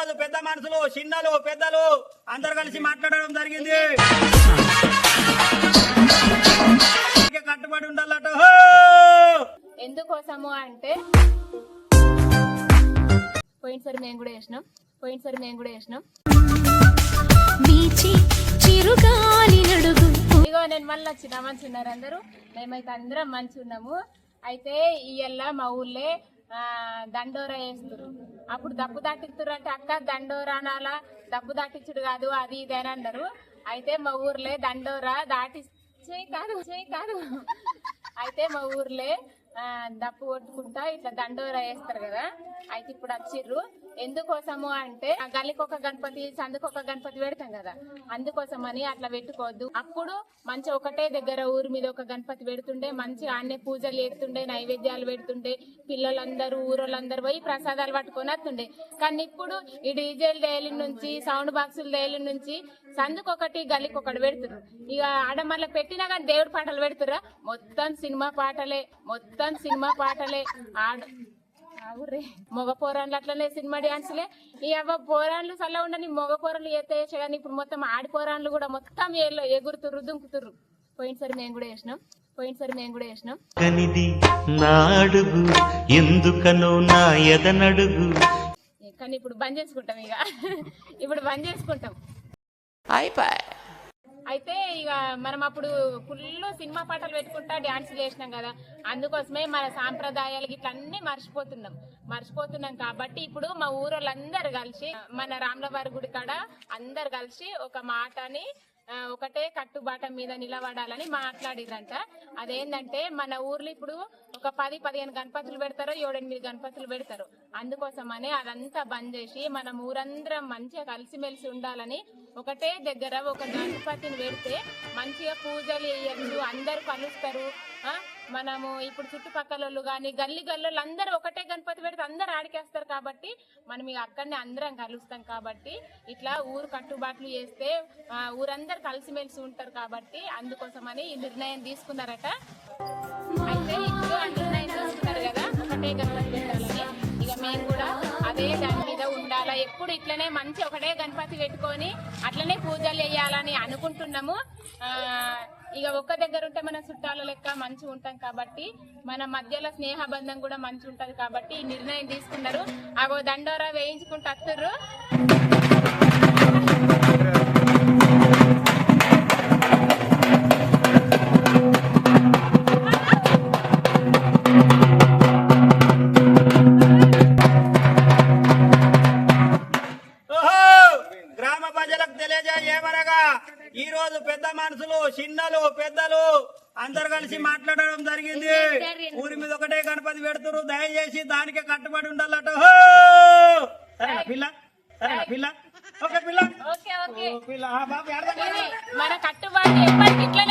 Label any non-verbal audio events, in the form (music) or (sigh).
రోజు పెద్ద మనుషులు చిన్నలు పెద్దలు అందరు కలిసి మాట్లాడడం జరిగింది. కట్టుబడి ఉండాలట! ఎందుకోసము అంటే పోయినసారి మేము కూడా వేసినాం పోయినసారి మేము కూడా వేసినాం ఇగో నేను మళ్ళీ వచ్చిన మంచి ఉన్నారు అందరూ. మేమైతే అందరం మంచి ఉన్నాము. అయితే ఇయ్యల్లా మా ఊళ్ళే దండోరా వేస్తారు అప్పుడు దప్పు దాటిస్తారు అంటే అక్క దండోరానాల? దప్పు దాటించుడు కాదు అది ఇది అని అన్నారు. అయితే మా ఊర్లే దండోరా దాటి చేయి కాదు చేయి కాదు. అయితే మా ఊర్లే దప్పు కొట్టుకుంటా ఇట్లా దండోరా వేస్తారు కదా అయితే ఇప్పుడు వచ్చిర్రు. ఎందుకోసము అంటే ఆ గల్లికి ఒక గణపతి సందుకు ఒక గణపతి పెడతాం కదా అందుకోసం అని అట్లా పెట్టుకోవద్దు. అప్పుడు మంచి ఒకటే దగ్గర ఊరి మీద ఒక గణపతి పెడుతుండే మంచి ఆన్నే పూజలు చేస్తుండే నైవేద్యాలు పెడుతుండే పిల్లలందరూ ఊరోళ్ళందరూ పోయి ప్రసాదాలు పట్టుకొని వస్తుండే. కానీ ఇప్పుడు ఈ డీజేలు డైలీ నుంచి సౌండ్ బాక్సులు డైలీ నుంచి సందుకు ఒకటి గల్లికి ఒకటి పెడుతున్నారు ఇక ఆడ పెట్టినా కానీ దేవుడి పాటలు పెడుతురా మొత్తం సినిమా పాటలే మొత్తం సినిమా పాటలే. ఆడ మగ పోరాన్లు అట్లనే సినిమా డాన్సులే ఈ అవ్వ పోరాన్లు చల్ల ఉండని మగ పోరాన్లు ఎత్తేసే కానీ ఇప్పుడు మొత్తం ఆడి పోరాన్లు కూడా మొత్తం ఏలో ఎగురుతుర్రు దుంకుతుర్రు. పోయినసారి మేము కూడా వేసినాం పోయినసారి మేము కూడా వేసినాం కనిది నా అడుగు ఎందుకనో నా ఎదనడుగు. కానీ ఇప్పుడు బంద్ చేసుకుంటాం ఇక. (laughs) ఇప్పుడు బంద్ చేసుకుంటాం. అయితే ఇక మనం అప్పుడు ఫుల్ సినిమా పాటలు పెట్టుకుంటా డాన్స్ చేసినాం కదా. అందుకోసమే మన సాంప్రదాయాలు ఇట్లన్నీ మర్చిపోతున్నాం. మర్చిపోతున్నాం కాబట్టి ఇప్పుడు మా ఊరోళ్ళందరూ కలిసి మన రామ్లవారి గుడి కాడ అందరు కలిసి ఒక మాటని ఒకటే కట్టుబాట మీద నిలబడాలని మాట్లాడిరంట అదేంటంటే మన ఊర్లో ఇప్పుడు ఒక పది పదిహేను గణపతులు పెడతారు ఏడెనిమిది గణపతులు పెడతారు. అందుకోసమని అదంతా బంద్ చేసి మనం ఊరందరం మంచిగా కలిసిమెలిసి ఉండాలని ఒకటే దగ్గర ఒక గణపతిని పెడితే మంచిగా పూజలు వేయచ్చు అందరు కలుస్తారు. మనము ఇప్పుడు చుట్టుపక్కల వాళ్ళు కానీ గల్లి గల్లోళ్ళు అందరూ ఒకటే గణపతి పెడితే అందరు ఆడికేస్తారు కాబట్టి మనం ఇక అక్కడనే అందరం కలుస్తాం కాబట్టి ఇట్లా ఊరు కట్టుబాట్లు చేస్తే ఊరందరు కలిసిమెలిసి ఉంటారు కాబట్టి అందుకోసమని ఈ నిర్ణయం తీసుకున్నారట. అయితే ఇంట్లో అంటున్న నిర్ణయం కదా ఒకటే గణపతి పెట్టాలని ఇక మేము కూడా అదే దాని మీద ఉండాలా? ఎప్పుడు ఇట్లనే మంచి ఒకటే గణపతి పెట్టుకొని అట్లనే పూజలు చేయాలని అనుకుంటున్నాము. ఆ, ఇక ఒక్క దగ్గర ఉంటే మన చుట్టాల లెక్క మంచి ఉంటాం కాబట్టి మన మధ్యలో స్నేహ బంధం కూడా మంచి ఉంటుంది కాబట్టి ఈ నిర్ణయం తీసుకున్నారు. అగో దండోరా వేయించుకుంటూ వస్తుర్రు పెద్ద మనుషులు చిన్నలు పెద్దలు అందరు కలిసి మాట్లాడడం జరిగింది. ఊరి మీద ఒకటే గణపతి పెడుతురు దయచేసి దానికి కట్టుబడి ఉండాలట. హో! సరేనా పిల్ల? సరేనా పిల్ల? ఓకే పిల్ల? Okay okay. ఓ పిల్ల మన కట్టుబాటు ఎప్పటికి ఇట్లా